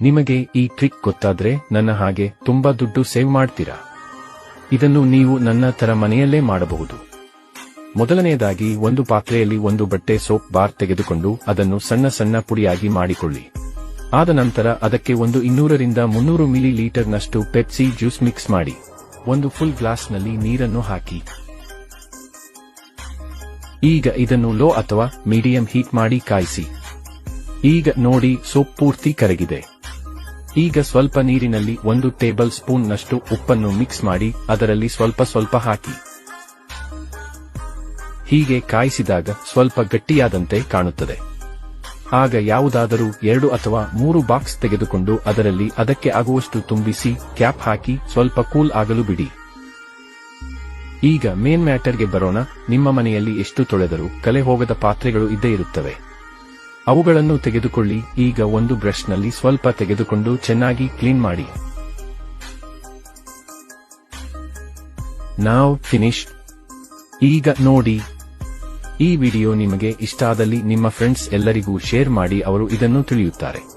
ನಿಮಗೆ ಈ ಟ್ರಿಕ್ ಗೊತ್ತಾದ್ರೆ ನನ್ನ ಹಾಗೆ ತುಂಬಾ ದುಡ್ಡು ಸೇವ್ ಮಾಡ್ತೀರಾ? ಇದನ್ನು ನೀವು ನನ್ನ ತರ ಮನೆಯಲ್ಲೇ ಮಾಡಬಹುದು. ಮೊದಲನೆಯದಾಗಿ ಒಂದು ಪಾತ್ರೆಯಲ್ಲಿ ಒಂದು ಬಟ್ಟೆ ಸೋಪ್ ಬಾರ್ ತೆಗೆದುಕೊಂಡು ಅದನ್ನು ಸಣ್ಣ ಸಣ್ಣ ಪುಡಿಯಾಗಿ ಮಾಡಿಕೊಳ್ಳಿ. ಆದ ನಂತರ ಅದಕ್ಕೆ ಒಂದು ಇನ್ನೂರರಿಂದ ಮುನ್ನೂರು ಮಿಲಿ ಲೀಟರ್ನಷ್ಟು ಪೆಪ್ಸಿ ಜ್ಯೂಸ್ ಮಿಕ್ಸ್ ಮಾಡಿ. ಒಂದು ಫುಲ್ ಗ್ಲಾಸ್ನಲ್ಲಿ ನೀರನ್ನು ಹಾಕಿ. ಈಗ ಇದನ್ನು ಲೋ ಅಥವಾ ಮೀಡಿಯಂ ಹೀಟ್ ಮಾಡಿ ಕಾಯಿಸಿ. ಈಗ ನೋಡಿ ಸೋಪ್ ಪೂರ್ತಿ ಕರಗಿದೆ. ಈಗ ಸ್ವಲ್ಪ ನೀರಿನಲ್ಲಿ ಒಂದು ಟೇಬಲ್ ಸ್ಪೂನ್ ನಷ್ಟು ಉಪ್ಪನ್ನು ಮಿಕ್ಸ್ ಮಾಡಿ ಅದರಲ್ಲಿ ಸ್ವಲ್ಪ ಸ್ವಲ್ಪ ಹಾಕಿ. ಹೀಗೆ ಕಾಯಿಸಿದಾಗ ಸ್ವಲ್ಪ ಗಟ್ಟಿಯಾದಂತೆ ಕಾಣುತ್ತದೆ. ಆಗ ಯಾವುದಾದರೂ ಎರಡು ಅಥವಾ ಮೂರು ಬಾಕ್ಸ್ ತೆಗೆದುಕೊಂಡು ಅದರಲ್ಲಿ ಅದಕ್ಕೆ ಆಗುವಷ್ಟು ತುಂಬಿಸಿ ಕ್ಯಾಪ್ ಹಾಕಿ ಸ್ವಲ್ಪ ಕೂಲ್ ಆಗಲು ಬಿಡಿ. ಈಗ ಮೇನ್ ಮ್ಯಾಟರ್ಗೆ ಬರೋಣ. ನಿಮ್ಮ ಮನೆಯಲ್ಲಿ ಎಷ್ಟು ತೊಳೆದರೂ ಕಲೆ ಹೋಗದ ಪಾತ್ರೆಗಳು ಇದ್ದೇ ಇರುತ್ತವೆ. ಅವುಗಳನ್ನು ತೆಗೆದುಕೊಳ್ಳಿ. ಈಗ ಒಂದು ಬ್ರಷ್ನಲ್ಲಿ ಸ್ವಲ್ಪ ತೆಗೆದುಕೊಂಡು ಚೆನ್ನಾಗಿ ಕ್ಲೀನ್ ಮಾಡಿ. ನಾವ್ ಫಿನಿಶ್. ಈಗ ನೋಡಿ. ಈ ವಿಡಿಯೋ ನಿಮಗೆ ಇಷ್ಟ ಆದಲ್ಲಿ ನಿಮ್ಮ ಫ್ರೆಂಡ್ಸ್ ಎಲ್ಲರಿಗೂ ಶೇರ್ ಮಾಡಿ ಅವರು ಇದನ್ನು ತಿಳಿಯುತ್ತಾರೆ.